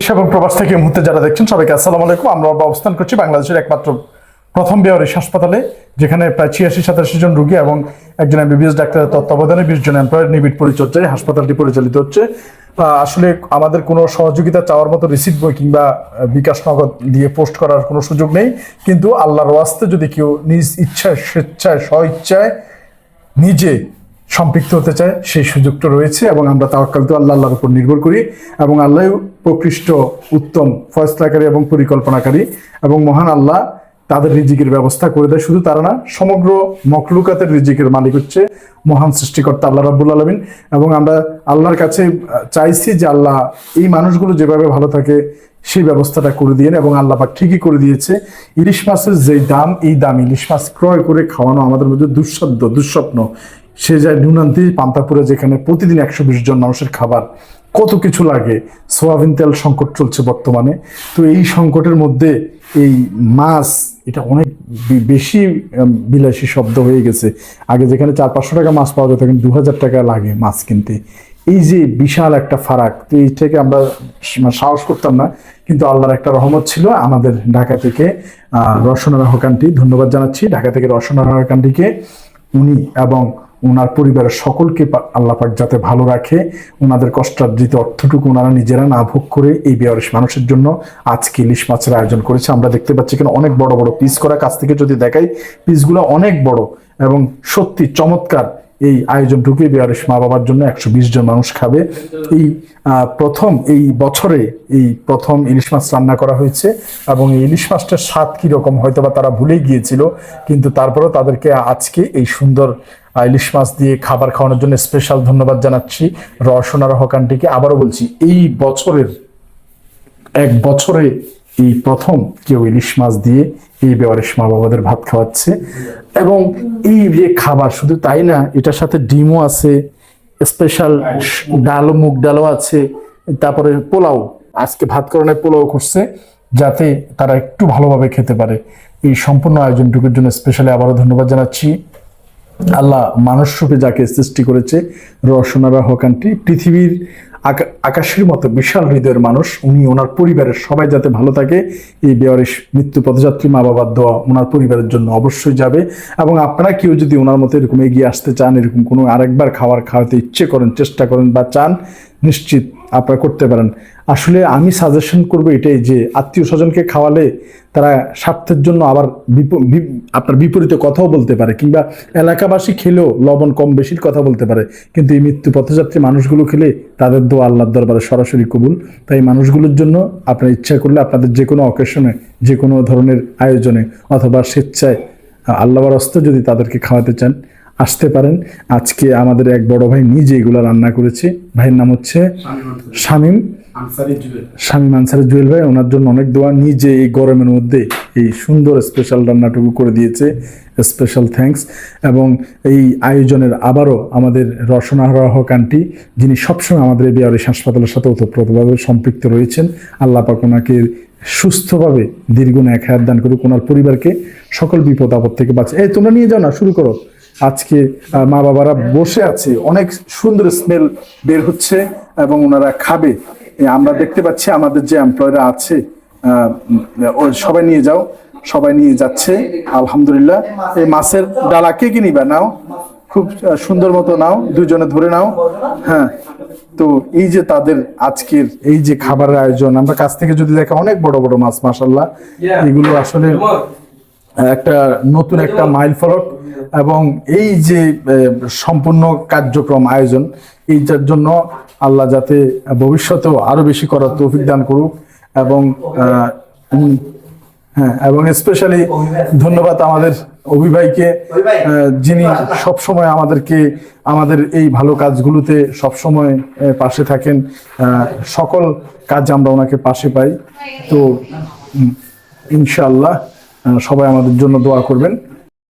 এবং প্রবাস থেকে মুহূর্তে যারা দেখছেন সবাইকে আসসালামু আলাইকুম। আমরা অবস্থান করছি বাংলাদেশের একমাত্র প্রথম বেয়ারিশ হাসপাতালে, যেখানে প্রায় ছিয়াশি, সাতাশি জন রুগী এবং একজন এমবিবিএস ডাক্তারের তত্ত্বাবধানে বিশ জন এমপ্লয়ের নিবিড় পরিচর্যায় হাসপাতালটি পরিচালিত হচ্ছে। আসলে আমাদের কোনো সহযোগিতা চাওয়ার মতো রিসিপ্ট বই কিংবা বিকাশ নগদ দিয়ে পোস্ট করার কোনো সুযোগ নেই। কিন্তু আল্লাহর ওয়াস্তে যদি কেউ নিজ ইচ্ছায়, স্বেচ্ছায় স্ব ইচ্ছায় নিজে সম্পৃক্ত হতে চায়, সেই সুযোগটা রয়েছে এবং আমরা তাওয়াক্কাল তো আল্লাহ, আল্লাহর উপর নির্ভর করি এবং আল্লাহ প্রকৃষ্ট, উত্তম, ফয়সলাকারী এবং পরিকল্পনাকারী এবং মহান আল্লাহ তাদের রিজিকের ব্যবস্থা করে দেয়। শুধু তারা না, সমগ্র মখলুকাতের রিজিকের মালিক হচ্ছে মহান সৃষ্টিকর্তা আল্লাহ রাব্বুল আলমিন এবং আমরা আল্লাহর কাছে চাইছি যে আল্লাহ এই মানুষগুলো যেভাবে ভালো থাকে সেই ব্যবস্থাটা করে দিয়েন এবং আল্লাহ পাক ঠিকই করে দিয়েছে। ইলিশ মাছের যেই দাম, এই দাম ইলিশ মাছ ক্রয় করে খাওয়ানো আমাদের মধ্যে দুঃসাধ্য, দুঃস্বপ্ন। সে যায় নুনান্তি পান্তাপুরে যেখানে প্রতিদিন একশো বিশ জন মানুষের খাবার কত কিছু লাগে সোয়াবিন তেল সংকট চলছে বর্তমানে। তো এই সংকটের মধ্যে এই মাছ এটা অনেক বেশি বিলাসী শব্দ হয়ে গেছে। আগে যেখানে চার পাঁচশো টাকা মাছ পাওয়া যেত এখন দু হাজার টাকা লাগে মাছ কিনতে। এই যে বিশাল একটা ফারাক তো এই থেকে আমরা স- সাহস করতাম না কিন্তু আল্লাহর একটা রহমত ছিল আমাদের ঢাকা থেকে আহ, রসনা রাহকান্টি ধন্যবাদ জানাচ্ছি। ঢাকা থেকে রসনা রাহকান্টিকে উনি এবং ওনার পরিবারের সকলকে পা- আল্লাহ পাক যাতে ভালো রাখে, ওনাদের কষ্টার্জিত অর্থটুকু ওনারা নিজেরা না ভোগ করে এই বেয়ারিশ মানুষের জন্য আজকে ইলিশ মাছের আয়োজন করেছে। আমরা দেখতে পাচ্ছি এখানে অনেক বড় বড় পিস করা। কাছ থেকে যদি দেখাই পিসগুলো অনেক বড় এবং সত্যি চমৎকার এই আয়োজনটুকু বেয়ারিশ মা বাবার জন্য একশো বিশ জন মানুষ খাবে। এই প্রথম, এই বছরে এই প্রথম ইলিশ মাছ রান্না করা হয়েছে এবং এই ইলিশ মাছটার স্বাদ কীরকম? হয়তো বা তারা ভুলেই গিয়েছিল, কিন্তু তারপরেও তাদেরকে আজকে এই সুন্দর ইলিশ মাছ দিয়ে খাবার খাওয়ানোর জন্য স্পেশাল ধন্যবাদ জানাচ্ছি। রসনা রহকানটিকে আবারও বলছি, এই বছরের এক বছরে এই প্রথম কেউ ইলিশ মাছ দিয়ে এই বেওয়ারিশ মা বাবাদের ভাত খাওয়াচ্ছে এবং এই যে খাবার, শুধু তাই না, এটার সাথে ডিমও আছে স্পেশাল ডাল মুগ ডালও আছে, তারপরে পোলাও, আজকে ভাত করণে পোলাও করছে, যাতে তারা একটু ভালোভাবে খেতে পারে। এই সম্পূর্ণ আয়োজনটুকুর জন্য স্পেশালি আবারও ধন্যবাদ জানাচ্ছি। আল্লাহ মানুষ রূপে যাকে সৃষ্টি করেছে রসনারা হকানটি পৃথিবীর আকা- আকাশের মতো বিশাল হৃদয়ের মানুষ, উনি ওনার পরিবারের সবাই যাতে ভালো থাকে, এই বেয়ারিশ মৃত্যু পথযাত্রী মা বাবার দোয়া ওনার পরিবারের জন্য অবশ্যই যাবে। এবং আপনারা কেউ যদি ওনার মতো এরকম এগিয়ে আসতে চান, এরকম কোনো আরেকবার খাবার খাওয়াতে ইচ্ছে করেন, চেষ্টা করেন বা চান, নিশ্চিত আপনারা করতে পারেন। আসলে আমি সাজেশন করব এটাই যে, আত্মীয় স্বজনকে খাওয়ালে তারা স্বার্থের জন্য আবার আপনার বিপরীতে কথাও বলতে পারে কিংবা এলাকাবাসী খেলেও লবণ কম বেশির কথা বলতে পারে। কিন্তু এই মৃত্যু পথযাত্রী মানুষগুলো খেলে তাদের দোয়া আল্লাহর দরবারে সরাসরি কবুল। তাই মানুষগুলোর জন্য আপনার ইচ্ছা করলে আপনাদের যে কোনো অকেশনে যে কোনো ধরনের আয়োজনে অথবা স্বেচ্ছায় আল্লাহর অস্ত্র যদি তাদেরকে খাওয়াতে চান আসতে পারেন। আজকে আমাদের এক বড় ভাই নিজে এগুলো রান্না করেছে। ভাইয়ের নাম হচ্ছে শামীম। শামীম আনসারের জুয়েল ভাই ওনার জন্য অনেক দোয়া। নিজে এই গরমের মধ্যে এই সুন্দর স্পেশাল রান্নাটুকু করে দিয়েছে। স্পেশাল থ্যাঙ্কস এবং এই আয়োজনের আবারও আমাদের রসনা রাহক আন্টি যিনি সবসময় আমাদের এই বিহারিস হাসপাতালের সাথে ওতপ্রোতভাবে সম্পৃক্ত রয়েছেন আল্লাহ পাক ওনাকে সুস্থভাবে দীর্ঘ এক হায়াত দান করুক। ওনার পরিবারকে সকল বিপদ আপদ থেকে বাঁচে এই তোমরা নিয়ে যাও না শুরু করো। আজকে মা বাবারা বসে আছে। অনেক সুন্দর স্মেল বের হচ্ছে এবং ওনারা খাবে। আমরা দেখতে পাচ্ছি আমাদের যে এমপ্লয়রা আছে সবাই নিয়ে যাও। সবাই নিয়ে যাচ্ছে আলহামদুলিল্লাহ। এই মাছের ডালা কে কি নিবা? নাও। খুব সুন্দর মতো নাও। দুজনে ধরে নাও। হ্যাঁ। তো এই যে তাদের আজকের এই যে খাবারের আয়োজন আমরা কাছ থেকে যদি দেখা অনেক বড় বড় মাছ মাসাল্লাহ এগুলো আসলে একটা নতুন একটা মাইল ফলক এবং এই যে সম্পূর্ণ কার্যক্রম আয়োজন এইটার জন্য আল্লাহ যাতে ভবিষ্যতেও আরও বেশি করার তৌফিক দান করুক এবং হ্যাঁ এবং স্পেশালি ধন্যবাদ আমাদের অভিভাইকে যিনি সব সময় আমাদেরকে আমাদের এই ভালো কাজগুলোতে সব সময় পাশে থাকেন সকল কাজ আমরা ওনাকে পাশে পাই। তো আহ, সবাই আমাদের জন্য দোয়া করবেন।